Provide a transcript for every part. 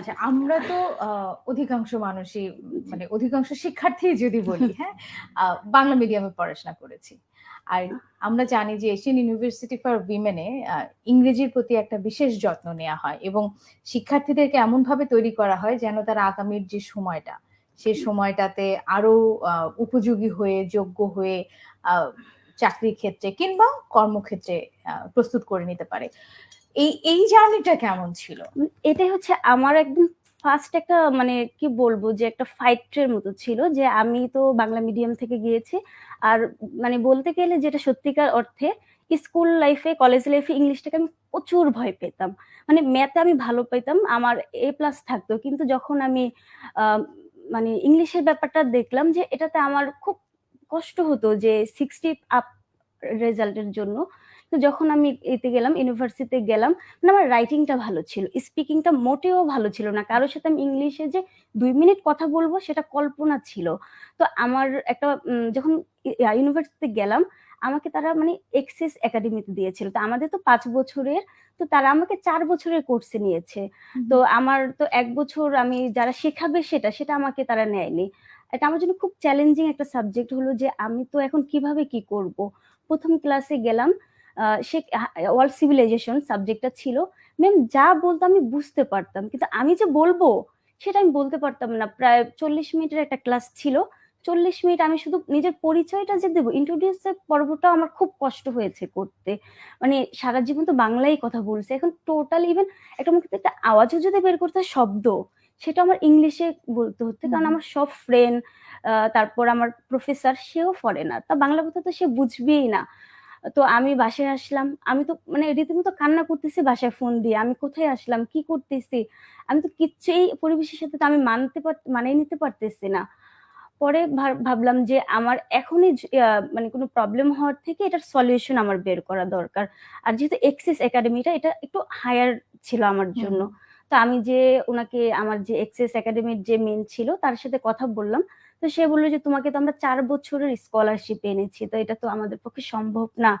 আচ্ছা আমরা তো অধিকাংশ মানুষই মানে অধিকাংশ শিক্ষার্থী যদি বলি, হ্যাঁ? বাংলা মিডিয়ামে পড়াশোনা করেছি। আর আমরা জানি যে এশিয়ান ইউনিভার্সিটি ফর উইমেন ইংরেজির প্রতি একটা বিশেষ যত্ন নেওয়া হয় এবং শিক্ষার্থীদেরকে এমনভাবে তৈরি করা হয় যেন তারা আগামীর যে সময়টা, সে সময়টাতে আরও উপযোগী হয়ে, যোগ্য হয়ে চাকরির ক্ষেত্রে কিংবা কর্মক্ষেত্রে প্রস্তুত করে নিতে পারে। এই, এই জার্নিটা কেমন ছিল? এটাই হচ্ছে আমার একদম ফার্স্ট একটা মানে কি বলব যে একটা ফাইটের মতো ছিল যে আমি তো বাংলা মিডিয়াম থেকে গিয়েছি। আর মানে বলতে গেলে যেটা সত্যিকার অর্থে স্কুল লাইফে, কলেজ লাইফে ইংলিশটাকে আমি প্রচুর ভয় পেতাম। মানে ম্যাথে আমি ভালো পেতাম আমার এ প্লাস থাকতো। কিন্তু যখন আমি মানে ইংলিশের ব্যাপারটা দেখলাম যে এটাতে আমার খুব কষ্ট হতো যে 60 আপ রেজাল্টের জন্য। তো যখন আমি এতে গেলাম, ইউনিভার্সিটিতে গেলাম, মানে আমার রাইটিংটা ভালো ছিল। স্পিকিংটা মোটেও ভালো ছিল না। কারোর সাথে আমি ইংলিশে যে দুই মিনিট কথা বলব সেটা কল্পনা ছিল। তো আমার একটা যখন ইউনিভার্সিটিতে গেলাম, আমাকে তারা মানে এক্সেস একাডেমিতে দিয়েছিল। তো আমাদের তো পাঁচ বছরের, তো তারা আমাকে চার বছরের কোর্সে নিয়েছে। তো আমার তো এক বছর আমি যারা শেখাবে সেটা, সেটা আমাকে তারা নেয়নি। এটা আমার জন্য খুব চ্যালেঞ্জিং একটা সাবজেক্ট হলো যে আমি তো এখন কীভাবে কি করব? প্রথম ক্লাসে গেলাম। সে ওয়ার্ল্ড সিভিলাইজেশন সাবজেক্টটা ছিল। ম্যাম যা বলত আমি বুঝতে পারতাম। কিন্তু আমি যে বলব সেটা আমি বলতে পারতাম না। প্রায় ৪০ মিনিটের একটা ক্লাস ছিল। ৪০ মিনিট আমি শুধু নিজের পরিচয়টা যে দেব, ইন্ট্রোডিউস এর পর্বটাও আমার খুব কষ্ট হয়েছে করতে। মানে সারা জীবন তো বাংলায় কথা বলছে এখন টোটালি ইভেন একটা মুখে একটা আওয়াজও যদি বের করতে শব্দ, সেটা আমার ইংলিশে বলতে হচ্ছে। কারণ আমার সব ফ্রেন্ড তারপর আমার প্রফেসর সেও ফরেনার। তা বাংলা কথা তো সে বুঝবেই না। তো আমি বাসায় আসলাম। আমি তো মানে রীতিমতো কান্না করতেছি বাসায় ফোন দিয়ে। আমি কোথায় আসলাম? কি করতেছি? আমি তো কিচ্ছু এই পরিবেশের সাথে তো আমি মানতে মানায় নিতে পারতেছি না। পরে ভাবলাম যে আমার এখনই মানে কোনো প্রবলেম হওয়ার থেকে এটার সলিউশন আমার বের করা দরকার। আর যেহেতু এক্সেস একাডেমিটা এটা একটু হায়ার ছিল আমার জন্য। তো আমি যে ওনাকে আমার যে এক্সেস একাডেমির যে মেন ছিল তার সাথে কথা বললাম। তো সে বলল যে, "তোমাকে তো আমরা চার বছরের স্কলারশিপ এনেছি। তো এটা তো আমাদের পক্ষে সম্ভব না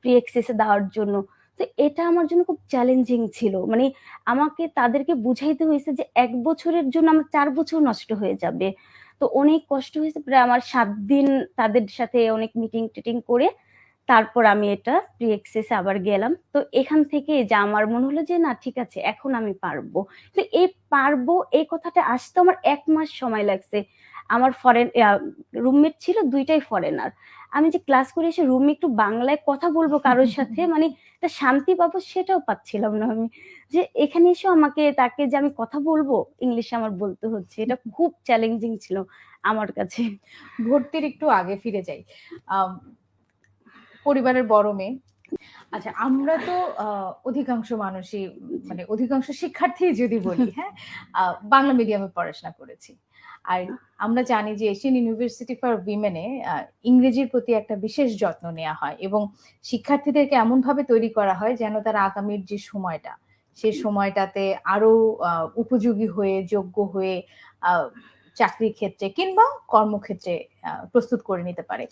প্রি এক্সেস দেওয়ার জন্য।" তো এটা আমার জন্য খুব চ্যালেঞ্জিং ছিল। মানে আমাকে তাদেরকে বুঝাইতে হয়েছে যে এক বছরের জন্য আমার চার বছর নষ্ট হয়ে যাবে। তো অনেক কষ্ট হয়েছে। প্রায় আমার সাত দিন তাদের সাথে অনেক মিটিং-টিটিং করে তারপর আমি এটা প্রি আবার গেলাম। তো এখান থেকে যে আমার মনে হলো যে, না, ঠিক আছে, এখন আমি পারব তো এই পারব, এই কথাটা আসতে আমার এক মাস সময় লাগছে। আমার ফরেন রুমমেট ছিল দুইটাই ফরেনার। আমি যে ক্লাস করে এসে রুমে একটু বাংলায় কথা বলব কারোর সাথে মানে একটা শান্তি পাবো সেটাও পাচ্ছিলাম না আমি। যে এখানে এসেও আমাকে, তাকে যে আমি কথা বলব ইংলিশে আমার বলতে হচ্ছে। এটা খুব চ্যালেঞ্জিং ছিল আমার কাছে। ভর্তির একটু আগে ফিরে যাই। পরিবারের বড় মেয়ে। আচ্ছা আমরা তো অধিকাংশ মানুষই মানে অধিকাংশ শিক্ষার্থী যদি বলি, হ্যাঁ? বাংলা মিডিয়ামে পড়াশোনা করেছি। আর আমরা জানি যে এশিয়ান ইউনিভার্সিটি ফর উইমেন ইংরেজির প্রতি একটা বিশেষ যত্ন নেওয়া হয় এবং শিক্ষার্থীদেরকে এমনভাবে তৈরি করা হয় যেন তারা আগামীর যে সময়টা, সে সময়টাতে আরও উপযোগী হয়ে, যোগ্য হয়ে চাকরির ক্ষেত্রে কিংবা কর্মক্ষেত্রে প্রস্তুত করে নিতে পারে।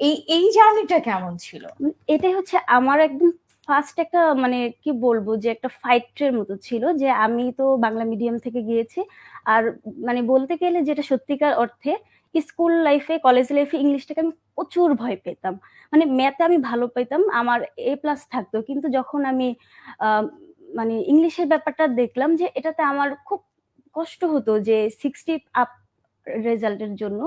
এই, এই জার্নিটা কেমন ছিল? এটাই হচ্ছে আমার একদম ফার্স্ট একটা মানে কি বলব যে একটা ফাইট এর মতো ছিল যে আমি তো বাংলা মিডিয়াম থেকে গিয়েছি। আর মানে বলতে গেলে যেটা সত্যিকার অর্থে স্কুল লাইফে, কলেজ লাইফে ইংলিশটাকে আমি প্রচুর ভয় পেতাম। মানে ম্যাথে আমি ভালো পেতাম আমার এ প্লাস থাকতো। কিন্তু যখন আমি মানে ইংলিশের ব্যাপারটা দেখলাম যে এটাতে আমার খুব কষ্ট হতো যে 60 আপ রেজাল্টের জন্য।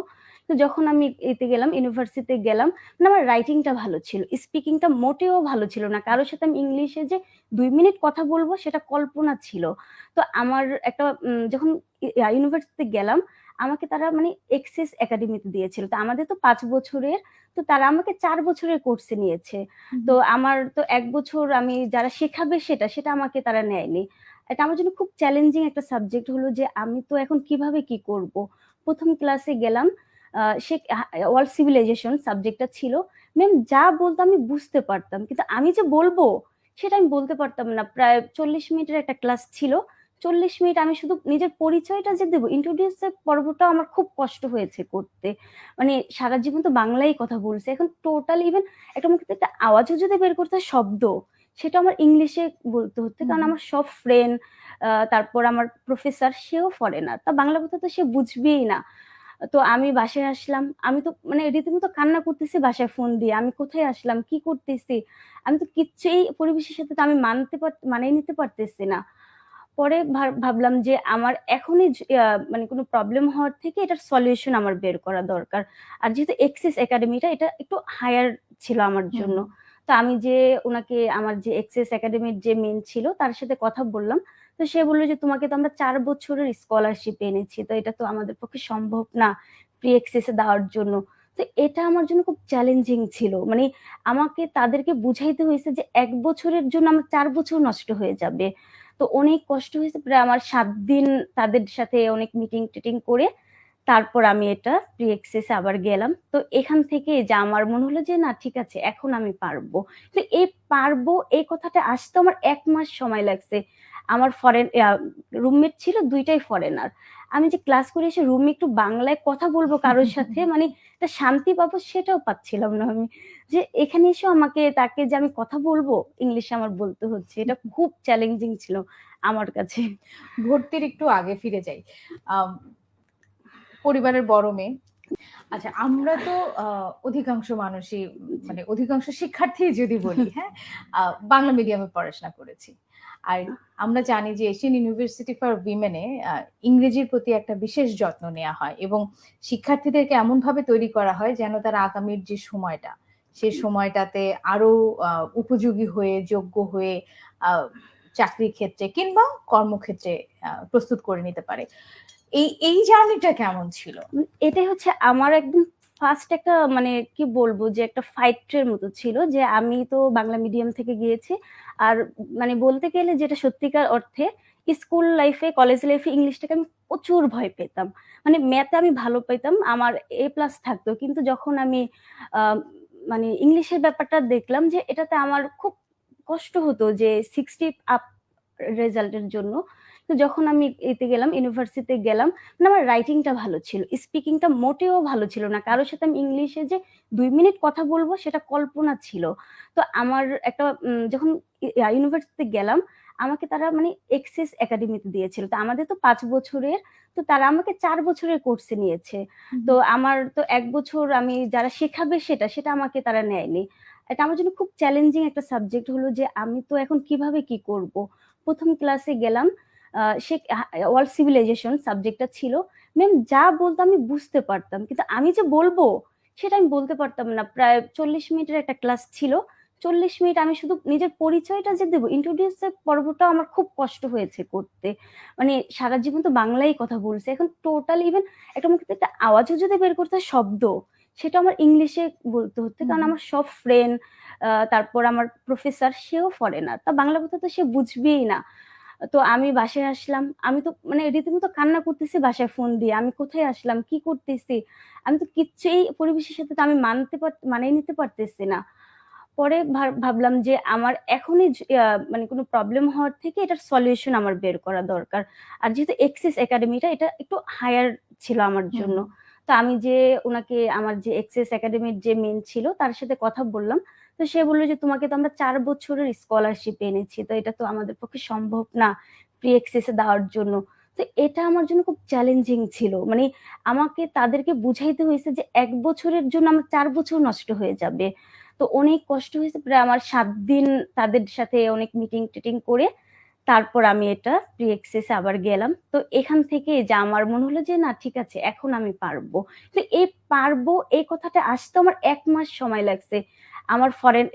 তো যখন আমি এতে গেলাম, ইউনিভার্সিটিতে গেলাম, মানে আমার রাইটিংটা ভালো ছিল। স্পিকিংটা মোটেও ভালো ছিল না। কারোর সাথে আমি ইংলিশে যে দুই মিনিট কথা বলব সেটা কল্পনা ছিল। তো আমার একটা যখন ইউনিভার্সিটিতে গেলাম, আমাকে তারা মানে এক্সেস একাডেমিতে দিয়েছিল। তো আমাদের তো পাঁচ বছরের, তো তারা আমাকে চার বছরের কোর্সে নিয়েছে। তো আমার তো এক বছর আমি যারা শেখাবে সেটা, সেটা আমাকে তারা নেয়নি। এটা আমার জন্য খুব চ্যালেঞ্জিং একটা সাবজেক্ট হলো যে আমি তো এখন কীভাবে কি করব? প্রথম ক্লাসে গেলাম। সে ওয়ার্ল্ড সিভিলাইজেশন সাবজেক্টটা ছিল। ম্যাম যা বলতো আমি বুঝতে পারতাম। কিন্তু আমি যে বলব সেটা আমি বলতে পারতাম না। প্রায় ৪০ মিনিটের একটা ক্লাস ছিল। ৪০ মিনিট আমি শুধু নিজের পরিচয়টা যে দেব, ইন্ট্রোডিউস পর্বটা আমার খুব কষ্ট হয়েছে করতে। মানে সারা জীবন তো বাংলায় কথা বলছে এখন টোটালি ইভেন একটা মুখ একটা আওয়াজও যদি বের করতে হয় শব্দ, সেটা আমার ইংলিশে বলতে হচ্ছে কারণ আমার সব ফ্রেন্ড তারপর আমার প্রফেসর সেও ফরেনার তা বাংলা কথা তো সে বুঝবেই না তো আমি বাসায় আসলাম। আমি তো মানে রীতিমতো কান্না করতেছি বাসায় ফোন দিয়ে। আমি কোথায় আসলাম? কি করতেছি? আমি তো কিচ্ছু এই পরিবেশের সাথে তো আমি মানতে মানিয়ে নিতে পারতেছি না। পরে ভাব- ভাবলাম যে আমার এখনই মানে কোনো প্রবলেম হওয়ার থেকে এটার সলিউশন আমার বের করা দরকার। আর যেহেতু এক্সিস একাডেমিটা এটা একটু হায়ার ছিল আমার জন্য। তো আমি যে ওনাকে আমার যে এক্সেস একাডেমির যে মেন ছিল তার সাথে কথা বললাম। তো সে বলল যে, তোমাকে তো আমরা চার বছরের স্কলারশিপ এনেছি, তো এটা তো আমাদের পক্ষে সম্ভব না প্রি এক্সেসে দেওয়ার জন্য। তো এটা আমার জন্য খুব চ্যালেঞ্জিং ছিল। মানে আমাকে তাদেরকে বুঝাইতে হয়েছে যে, এক বছরের জন্য আমার চার বছর নষ্ট হয়ে যাবে। তো অনেক কষ্ট হয়েছে। প্রায় আমার সাত দিন তাদের সাথে অনেক মিটিং টিটিং করে তারপর আমি এটা প্রি এক্সেসে আবার গেলাম। তো এখান থেকে যে আমার মনে হলো যে, না, ঠিক আছে, এখন আমি পারব। তো এই পারব, এই কথাটা আসতে আমার এক মাস সময় লাগছে। আমার ফরেন রুমমেট ছিল দুইটাই ফরেনার আমি যে ক্লাস করে এসে রুমে একটু বাংলায় কথা বলব কারোর সাথে মানে শান্তি পাবো সেটাও পাচ্ছিলাম না আমি। যে এখানে এসে আমাকে, তাকে যে আমি কথা বলব ইংলিশে আমার বলতে হচ্ছে, এটা খুব চ্যালেঞ্জিং ছিল আমার কাছে। ভর্তির একটু আগে ফিরে যাই। পরিবারের বড় মেয়ে। আচ্ছা আমরা তো অধিকাংশ মানুষই মানে অধিকাংশ শিক্ষার্থী যদি বলি হ্যাঁ? বাংলা মিডিয়ামে পড়াশোনা করেছি। আর আমরা জানি যে এশিয়ান ইউনিভার্সিটি ফর উইমেনে ইংরেজির প্রতি একটা বিশেষ যত্ন নেওয়া হয় এবং শিক্ষার্থীদেরকে এমনভাবে তৈরি করা হয় যেন তারা আগামীর যে সময়টা সেই সময়টাতে আরও উপযোগী হয়ে, যোগ্য হয়ে চাকরির ক্ষেত্রে কিংবা কর্মক্ষেত্রে প্রস্তুত করে নিতে পারে। এই এই জার্নিটা কেমন ছিল? এটাই হচ্ছে আমার একদম ফার্স্ট একটা মানে কি বলব যে একটা ফাইটের মতো ছিল যে আমি তো বাংলা মিডিয়াম থেকে গিয়েছি। আর মানে বলতে গেলে যেটা সত্যিকার অর্থে স্কুল লাইফে কলেজ লাইফে ইংলিশটাকে আমি প্রচুর ভয় পেতাম। মানে ম্যাথে আমি ভালো পেতাম, আমার এ প্লাস থাকতো। কিন্তু যখন আমি মানে ইংলিশের ব্যাপারটা দেখলাম যে এটাতে আমার খুব কষ্ট হতো যে সিক্সটি আপ রেজাল্টের জন্য। তো যখন আমি এতে গেলাম ইউনিভার্সিটিতে গেলাম মানে আমার রাইটিংটা ভালো ছিল স্পিকিংটা মোটেও ভালো ছিল না। কারোর সাথে আমি ইংলিশে যে দুই মিনিট কথা বলব সেটা কল্পনা ছিল। তো আমার একটা যখন ইউনিভার্সিটিতে গেলাম আমাকে তারা মানে এক্সেস একাডেমিতে দিয়েছিল। তো আমাদের তো পাঁচ বছরের তো তারা আমাকে চার বছরের কোর্সে নিয়েছে। তো আমার তো এক বছর আমি যারা শেখাবে সেটা সেটা আমাকে তারা নেয়নি। এটা আমার জন্য খুব চ্যালেঞ্জিং একটা সাবজেক্ট হলো যে আমি তো এখন কীভাবে কি করব? প্রথম ক্লাসে গেলাম সে ওয়ার্ল্ড সিভিলাইজেশন সাবজেক্টটা ছিল। ম্যাম যা বলতো আমি বুঝতে পারতাম। কিন্তু আমি যে বলব সেটা আমি বলতে পারতাম না। প্রায় চল্লিশ মিনিটের একটা ক্লাস ছিল। চল্লিশ মিনিট আমি শুধু নিজের পরিচয়টা যে দেবো ইন্ট্রোডিউসের পর্বটা আমার খুব কষ্ট হয়েছে করতে। মানে সারা জীবন তো বাংলায় কথা বলছে। এখন টোটাল ইভেন একটা মুখে একটা আওয়াজও যদি বের করতে শব্দ সেটা আমার ইংলিশে বলতে হচ্ছে। কারণ আমার সব ফ্রেন্ড তারপর আমার প্রফেসর সেও ফরেনার তা বাংলা কথা তো সে বুঝবেই না। তো আমি বাসায় আসলাম। আমি তো মানে রীতিমতো কান্না করতেছি বাসায় ফোন দিয়ে। আমি কোথায় আসলাম? কি করতেছি? আমি তো কিচ্ছু এই পরিবেশের সাথে তো আমি মানতে মানিয়ে নিতে পারতেছি না। পরে ভাব- ভাবলাম যে আমার এখনই মানে কোনো প্রবলেম হওয়ার থেকে এটার সলিউশন আমার বের করা দরকার। আর যেহেতু এক্সিস একাডেমিটা এটা একটু হায়ার ছিল আমার জন্য। তো আমি যে ওনাকে আমার যে এক্সেস একাডেমির যে মেন ছিল তার সাথে কথা বললাম। তো সে বলল যে, তোমাকে তো আমরা চার বছরের স্কলারশিপ এনেছি, তো এটা তো আমাদের পক্ষে সম্ভব না প্রি এক্সেসে দেওয়ার জন্য। তো এটা আমার জন্য খুব চ্যালেঞ্জিং ছিল। মানে আমাকে তাদেরকে বুঝাইতে হয়েছে যে, এক বছরের জন্য আমার চার বছর নষ্ট হয়ে যাবে। তো অনেক কষ্ট হয়েছে। প্রায় আমার সাত দিন তাদের সাথে অনেক মিটিং টিটিং করে তারপর আমি এটা প্রি আবার গেলাম। তো এখান থেকে যে আমার মনে হলো যে, না, ঠিক আছে, এখন আমি পারব। তো এই পারব, এই কথাটা আসতে আমার এক মাস সময় লাগছে। আমার ফরেন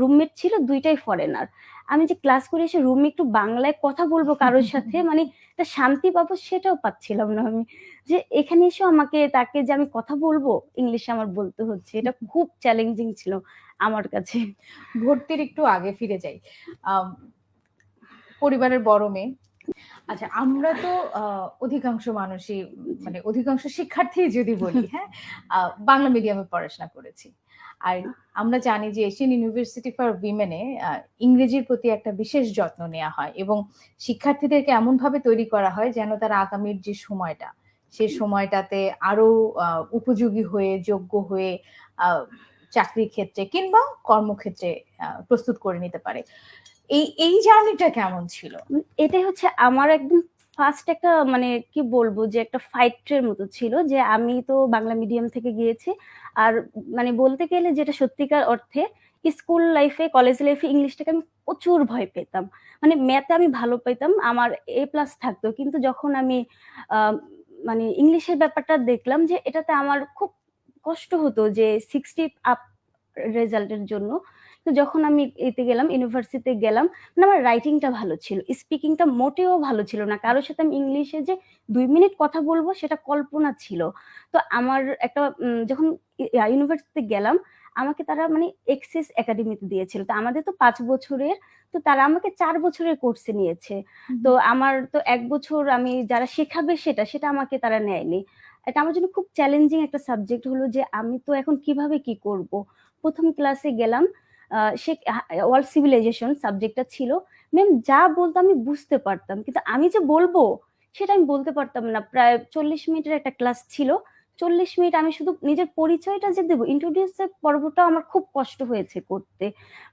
রুমমেট ছিল দুইটাই ফরেনার আমি যে ক্লাস করে এসে রুমে একটু বাংলায় কথা বলব কারোর সাথে মানে একটা শান্তি পাবো সেটাও পাচ্ছিলাম না আমি। যে এখানে এসে আমাকে, তাকে যে আমি কথা বলব ইংলিশে আমার বলতে হচ্ছে, এটা খুব চ্যালেঞ্জিং ছিল আমার কাছে। ভর্তির একটু আগে ফিরে যাই। পরিবারের বড় মেয়ে। আচ্ছা আমরা তো অধিকাংশ মানুষই মানে অধিকাংশ শিক্ষার্থী যদি বলি হ্যাঁ বাংলা মিডিয়ামে পড়াশোনা করেছি। আর আমরা জানি যে এশিয়ান ইউনিভার্সিটি ফর উইমেনে ইংরেজির প্রতি একটা বিশেষ যত্ন নেওয়া হয় এবং শিক্ষার্থীদেরকে এমন ভাবে তৈরি করা হয় যেন তারা আগামীর যে সময়টা সেই সময়টাতে আরও আহ, উপযোগী হয়ে যোগ্য হয়ে আহ, চাকরির ক্ষেত্রে কিংবা কর্মক্ষেত্রে প্রস্তুত করে নিতে পারে। এই এই জার্নিটা কেমন ছিল? এটাই হচ্ছে আমার একদম ফার্স্ট একটা মানে কি বলব যে একটা ফাইটের মতো ছিল যে আমি তো বাংলা মিডিয়াম থেকে গিয়েছি। আর মানে বলতে গেলে যেটা সত্যিকার অর্থে স্কুল লাইফে কলেজ লাইফে ইংলিশটাকে আমি প্রচুর ভয় পেতাম। মানে ম্যাথে আমি ভালো পেতাম, আমার এ প্লাস থাকতো। কিন্তু যখন আমি মানে ইংলিশের ব্যাপারটা দেখলাম যে এটাতে আমার খুব কষ্ট হতো যে সিক্সটি আপ রেজাল্টের জন্য। তো যখন আমি এতে গেলাম ইউনিভার্সিটিতে গেলাম মানে আমার রাইটিংটা ভালো ছিল স্পিকিংটা মোটেও ভালো ছিল না। কারোর সাথে আমি ইংলিশে যে দুই মিনিট কথা বলব সেটা কল্পনা ছিল। তো আমার একটা যখন ইউনিভার্সিটিতে গেলাম আমাকে তারা মানে এক্সেস একাডেমিতে দিয়েছিল। তো আমাদের তো পাঁচ বছরের তো তারা আমাকে চার বছরের কোর্সে নিয়েছে। তো আমার তো এক বছর আমি যারা শেখাবে সেটা সেটা আমাকে তারা নেয়নি। এটা আমার জন্য খুব চ্যালেঞ্জিং একটা সাবজেক্ট হলো যে আমি তো এখন কীভাবে কি করব? প্রথম ক্লাসে গেলাম সে ওয়ার্ল্ড সিভিলাইজেশন সাবজেক্টটা ছিল। ম্যাম যা বলতো আমি বুঝতে পারতাম। কিন্তু আমি যে বলব সেটা আমি বলতে পারতাম না। প্রায় চল্লিশ মিনিটের একটা ক্লাস ছিল। চল্লিশ মিনিট আমি শুধু নিজের পরিচয়টা যে দেবো ইন্ট্রোডিউসের পর্বটা আমার খুব কষ্ট হয়েছে করতে।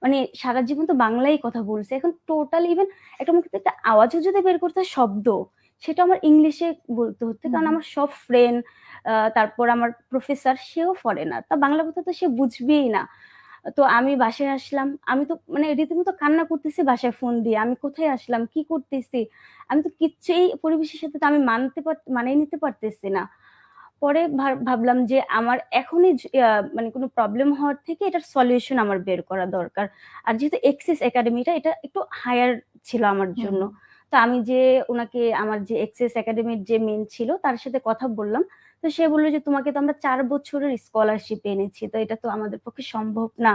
মানে সারা জীবন তো বাংলায় কথা বলছে। এখন টোটাল ইভেন একটা মুখে একটা আওয়াজও যদি বের করতে শব্দ সেটা আমার ইংলিশে বলতে হচ্ছে। কারণ আমার সব ফ্রেন্ড তারপর আমার প্রফেসর সেও ফরেনার তা বাংলা কথা তো সে বুঝবেই না। তো আমি বাসায় আসলাম। আমি তো মানে রীতিমতো কান্না করতেছি বাসায় ফোন দিয়ে। আমি কোথায় আসলাম? কি করতেছি? আমি তো কিচ্ছু এই পরিবেশের সাথে তো আমি মানতে মানিয়ে নিতে পারতেছি না। পরে ভাব- ভাবলাম যে আমার এখনই মানে কোনো প্রবলেম হওয়ার থেকে এটার সলিউশন আমার বের করা দরকার। আর যেহেতু এক্সিস একাডেমিটা এটা একটু হায়ার ছিল আমার জন্য। তো আমি যে ওনাকে আমার যে এক্সেস একাডেমির যে মেন ছিল তার সাথে কথা বললাম। তো সে বলল যে, তোমাকে তো আমরা চার বছরের স্কলারশিপ এনেছি, তো এটা তো আমাদের পক্ষে সম্ভব না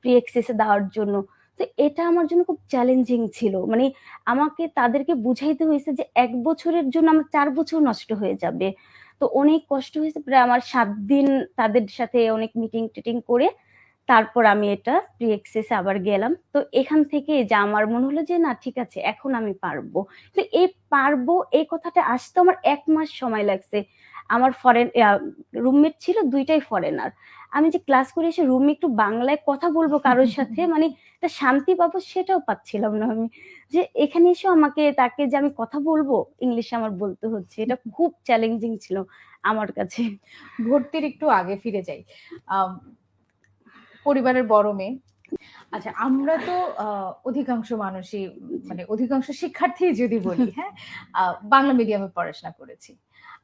প্রি এক্সেসে দেওয়ার জন্য। তো এটা আমার জন্য খুব চ্যালেঞ্জিং ছিল। মানে আমাকে তাদেরকে বুঝাইতে হয়েছে যে, এক বছরের জন্য আমার চার বছর নষ্ট হয়ে যাবে। তো অনেক কষ্ট হয়েছে। প্রায় আমার সাত দিন তাদের সাথে অনেক মিটিং টিটিং করে তারপর আমি এটা প্রি আবার গেলাম। তো এখান থেকে যে আমার মনে হলো যে, না, ঠিক আছে, এখন আমি পারব। তো এই পারব, এই কথাটা আসতে আমার এক মাস সময় লাগছে। আমার ফরেন রুমমেট ছিল দুইটাই ফরেনার আমি যে ক্লাস করে এসে রুমে একটু বাংলায় কথা বলব কারোর সাথে মানে একটা শান্তি পাবো সেটাও পাচ্ছিলাম না আমি। যে এখানে এসেও আমাকে, তাকে যে আমি কথা বলব ইংলিশে আমার বলতে হচ্ছে, এটা খুব চ্যালেঞ্জিং ছিল আমার কাছে। ভর্তির একটু আগে ফিরে যাই। পরিবারের বড় মেয়ে। আচ্ছা আমরা তো অধিকাংশ মানুষই মানে অধিকাংশ শিক্ষার্থী যদি বলি হ্যাঁ বাংলা মিডিয়ামে পড়াশোনা করেছি।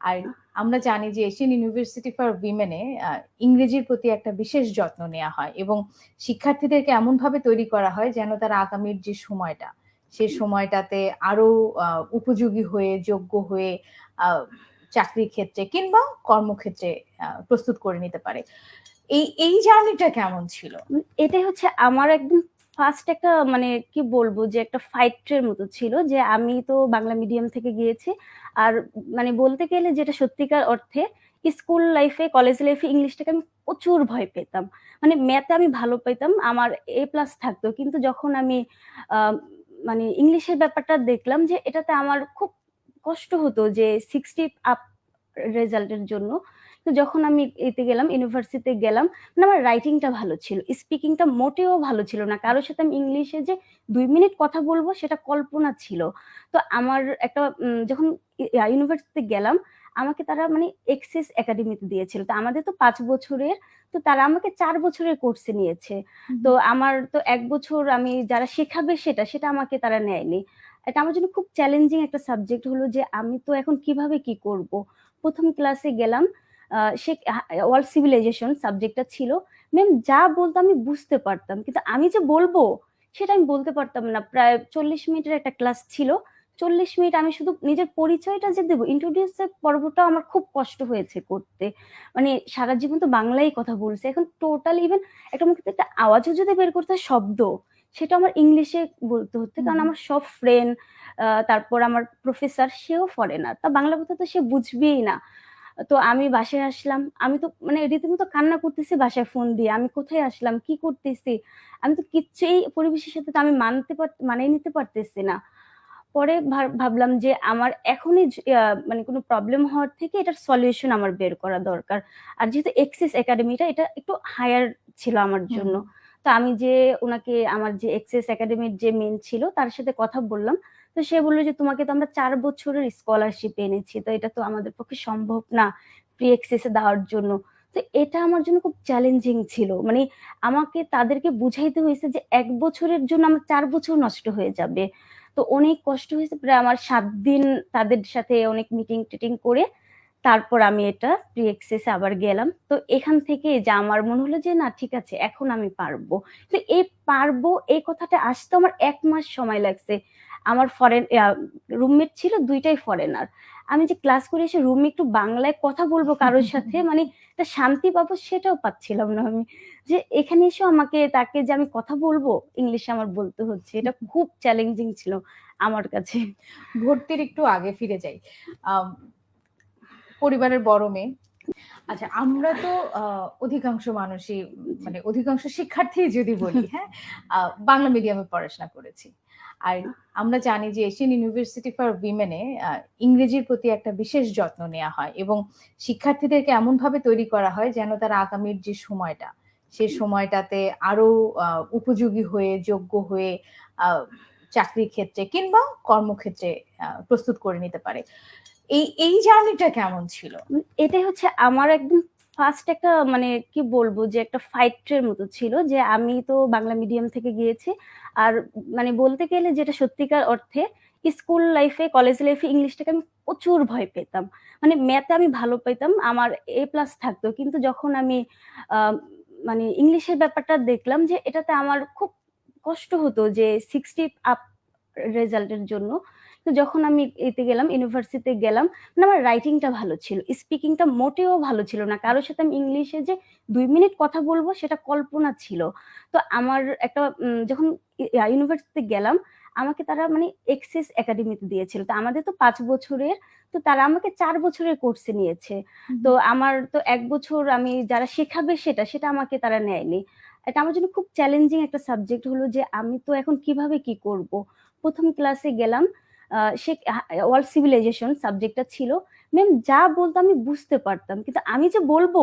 আর আমরা জানি যে এশিয়ান ইউনিভার্সিটি ফর উইমেনে ইংরেজির প্রতি একটা বিশেষ যত্ন নেওয়া হয় এবং শিক্ষার্থীদেরকে এমন ভাবে তৈরি করা হয় যেন তারা আগামীর যে সময়টা সেই সময়টাতে আরও আহ, উপযোগী হয়ে যোগ্য হয়ে আহ, চাকরির ক্ষেত্রে কিংবা কর্মক্ষেত্রে প্রস্তুত করে নিতে পারে। এই এই জার্নিটা কেমন ছিল? এটাই হচ্ছে আমার একদম ফার্স্ট একটা মানে কি বলব যে একটা ফাইটের মতো ছিল যে আমি তো বাংলা মিডিয়াম থেকে গিয়েছি। আর মানে বলতে গেলে যেটা সত্যিকার অর্থে স্কুল লাইফে কলেজ লাইফে ইংলিশটাকে আমি প্রচুর ভয় পেতাম। মানে ম্যাথে আমি ভালো পেতাম, আমার এ প্লাস থাকতো। কিন্তু যখন আমি মানে ইংলিশের ব্যাপারটা দেখলাম যে এটাতে আমার খুব কষ্ট হতো যে সিক্সটি আপ রেজাল্টের জন্য। তো যখন আমি এতে গেলাম ইউনিভার্সিটিতে গেলাম মানে আমার রাইটিংটা ভালো ছিল স্পিকিংটা মোটেও ভালো ছিল না। কারোর সাথে আমি ইংলিশে যে দুই মিনিট কথা বলব সেটা কল্পনা ছিল। তো আমার একটা যখন ইউনিভার্সিটিতে গেলাম আমাকে তারা মানে এক্সেস একাডেমিতে দিয়েছিল। তো আমাদের তো পাঁচ বছরের তো তারা আমাকে চার বছরের কোর্সে নিয়েছে। তো আমার তো এক বছর আমি যারা শেখাবে সেটা সেটা আমাকে তারা নেয়নি। এটা আমার জন্য খুব চ্যালেঞ্জিং একটা সাবজেক্ট হলো যে আমি তো এখন কীভাবে কি করব। প্রথম ক্লাসে গেলাম সে ওয়ার্ল্ড সিভিলাইজেশন সাবজেক্টটা ছিল। ম্যাম যা বলতো আমি বুঝতে পারতাম, কিন্তু আমি যে বলব, সেটা আমি বলতে পারতাম না। প্রায় চল্লিশ মিনিটের একটা ক্লাস ছিল। চল্লিশ মিনিট আমি শুধু নিজের পরিচয়টা যে দেবো ইন্ট্রোডিউসের পর্বটা আমার খুব কষ্ট হয়েছে করতে। মানে সারা জীবন তো বাংলায় কথা বলছে, এখন টোটাল ইভেন একটা মুখে একটা আওয়াজও যদি বের করতে শব্দ। সেটা আমার ইংলিশে বলতে হচ্ছে। কারণ আমার সব ফ্রেন্ড তারপর আমার প্রফেসর সেও ফরেনার তা বাংলা কথা তো সে বুঝবেই না। তো আমি বাসায় আসলাম। আমি তো মানে রীতিমতো কান্না করতেছি বাসায় ফোন দিয়ে। আমি কোথায় আসলাম? কি করতেছি? আমি তো কিচ্ছু এই পরিবেশের সাথে তো আমি মানতে পার মানিয়ে নিতে পারতেছি না। পরে ভাব- ভাবলাম যে আমার এখনই মানে কোনো প্রবলেম হওয়ার থেকে এটার সলিউশন আমার বের করা দরকার। আর যেহেতু এক্সিস একাডেমিটা এটা একটু হায়ার ছিল আমার জন্য। তো আমি যে ওনাকে আমার যে এক্সেস একাডেমির যে মেন ছিল তার সাথে কথা বললাম। তো সে বলল যে, "তোমাকে তো আমরা চার বছরের স্কলারশিপ এনেছি। তো এটা তো আমাদের পক্ষে সম্ভব না প্রি এক্সেস দেওয়ার জন্য।" তো এটা আমার জন্য খুব চ্যালেঞ্জিং ছিল। মানে আমাকে তাদেরকে বুঝাইতে হয়েছে যে এক বছরের জন্য আমার চার বছর নষ্ট হয়ে যাবে। তো অনেক কষ্ট হয়েছে। প্রায় আমার সাত দিন তাদের সাথে অনেক মিটিং-টিটিং করে তারপর আমি এটা প্রি আবার গেলাম। তো এখান থেকে যে আমার মনে হলো যে, না, ঠিক আছে, এখন আমি পারব। তো এই পারব, এই কথাটা আসতে আমার এক মাস সময় লাগছে। আমার ফরেন রুমমেট ছিল দুইটাই ফরেনার। আমি যে ক্লাস করে এসে রুমে একটু বাংলায় কথা বলব কারোর সাথে মানে একটা শান্তি পাবো সেটাও পাচ্ছিলাম না আমি। যে এখানে এসেও আমাকে, তাকে যে আমি কথা বলব ইংলিশে আমার বলতে হচ্ছে। এটা খুব চ্যালেঞ্জিং ছিল আমার কাছে। ভর্তির একটু আগে ফিরে যাই। পরিবারের বড় মেয়ে। আচ্ছা আমরা তো অধিকাংশ মানুষই মানে অধিকাংশ শিক্ষার্থী যদি বলি, হ্যাঁ? বাংলা মিডিয়ামে পড়াশোনা করেছি। আর আমরা জানি যে এশিয়ান ইউনিভার্সিটি ফর উইমেন ইংরেজির প্রতি একটা বিশেষ যত্ন নেওয়া হয় এবং শিক্ষার্থীদেরকে এমনভাবে তৈরি করা হয় যেন তারা আগামীর যে সময়টা, সে সময়টাতে আরও উপযোগী হয়ে, যোগ্য হয়ে চাকরির ক্ষেত্রে কিংবা কর্মক্ষেত্রে প্রস্তুত করে নিতে পারে। এই এই জার্নিটা কেমন ছিল? এটাই হচ্ছে আমার একদম ফার্স্ট একটা মানে কি বলব যে একটা ফাইটের মতো ছিল যে আমি তো বাংলা মিডিয়াম থেকে গিয়েছি। আর মানে বলতে গেলে যেটা সত্যিকার অর্থে স্কুল লাইফে, কলেজ লাইফে ইংলিশটাকে আমি প্রচুর ভয় পেতাম। মানে ম্যাথে আমি ভালো পেতাম আমার এ প্লাস থাকতো। কিন্তু যখন আমি মানে ইংলিশের ব্যাপারটা দেখলাম যে এটাতে আমার খুব কষ্ট হতো যে 60 আপ রেজাল্টের জন্য। তো যখন আমি এতে গেলাম ইউনিভার্সিটিতে গেলাম, মানে আমার রাইটিংটা ভালো ছিল। স্পিকিংটা মোটেও ভালো ছিল না। কারোর সাথে আমি ইংলিশে যে দুই মিনিট কথা বলব সেটা কল্পনা ছিল। তো আমার একটা যখন ইউনিভার্সিটিতে গেলাম, আমাকে তারা মানে এক্সেস একাডেমিতে দিয়েছিল। তো আমাদের তো পাঁচ বছরের, তো তারা আমাকে চার বছরের কোর্সে নিয়েছে। তো আমার তো এক বছর আমি যারা শেখাবে সেটা, সেটা আমাকে তারা নেয়নি। এটা আমার জন্য খুব চ্যালেঞ্জিং একটা সাবজেক্ট হলো যে আমি তো এখন কীভাবে কি করব? প্রথম ক্লাসে গেলাম। সে ওয়ার্ল্ড সিভিলাইজেশন সাবজেক্টটা ছিল। ম্যাম যা বলতো আমি বুঝতে পারতাম। কিন্তু আমি যে বলব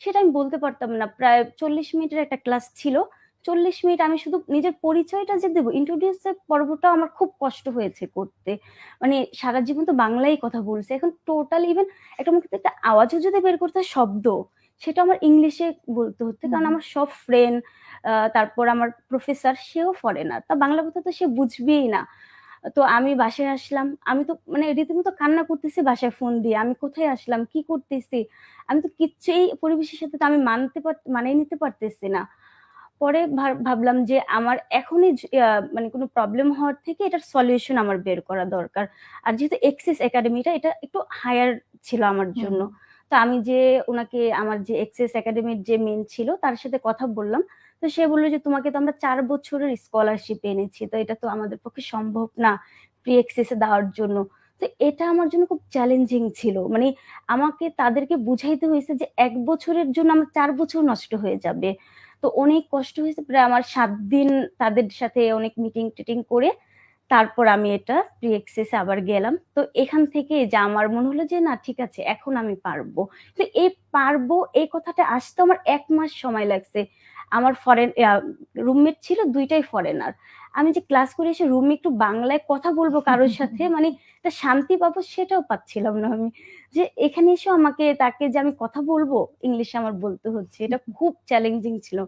সেটা আমি বলতে পারতাম না। প্রায় ৪০ মিনিটের একটা ক্লাস ছিল। ৪০ মিনিট আমি শুধু নিজের পরিচয়টা যে দেব, ইন্ট্রোডিউস এর পর্বটাও আমার খুব কষ্ট হয়েছে করতে। মানে সারা জীবন তো বাংলায় কথা বলছে এখন টোটাল ইভেন একটা মুখে একটা আওয়াজও যদি বের করতে শব্দ, সেটা আমার ইংলিশে বলতে হচ্ছে। কারণ আমার সব ফ্রেন্ড তারপর আমার প্রফেসর সেও ফরেনার। তা বাংলা কথা তো সে বুঝবেই না। তো আমি বাসায় আসলাম। আমি তো মানে রীতিমতো কান্না করতেছি বাসায় ফোন দিয়ে। আমি কোথায় আসলাম? কি করতেছি? আমি তো কিচ্ছু এই পরিবেশের সাথে তো আমি মানতে মানায় নিতে পারতেছি না। পরে ভাবলাম যে আমার এখনই মানে কোনো প্রবলেম হওয়ার থেকে এটার সলিউশন আমার বের করা দরকার। আর যেহেতু এক্সেস একাডেমিটা এটা একটু হায়ার ছিল আমার জন্য। তো আমি যে ওনাকে আমার যে এক্সেস একাডেমির যে মেন ছিল তার সাথে কথা বললাম। তো সে বলল যে, "তোমাকে তো আমরা চার বছরের স্কলারশিপ এনেছি। তো এটা তো আমাদের পক্ষে সম্ভব না প্রি এক্সেসে দেওয়ার জন্য।" তো এটা আমার জন্য খুব চ্যালেঞ্জিং ছিল। মানে আমাকে তাদেরকে বুঝাইতে হয়েছে যে এক বছরের জন্য আমার চার বছর নষ্ট হয়ে যাবে। তো অনেক কষ্ট হয়েছে। প্রায় আমার সাত দিন তাদের সাথে অনেক মিটিং-টিটিং করে তারপর আমি এটা প্রি আবার গেলাম। তো এখান থেকে যে আমার মনে হলো যে, না, ঠিক আছে, এখন আমি পারব। তো এই পারব, এই কথাটা আসতে আমার এক মাস সময় লাগছে। আমার ফরেন রুমমেট ছিল দুইটাই ফরেনার। আমি যে ক্লাস করে এসে রুমে একটু বাংলায় কথা বলব কারোর সাথে মানে শান্তি পাবো সেটাও পাচ্ছিলাম না আমি। যে এখানে এসেও আমাকে, তাকে যে আমি কথা বলব ইংলিশে আমার বলতে হচ্ছে। এটা খুব চ্যালেঞ্জিং ছিল।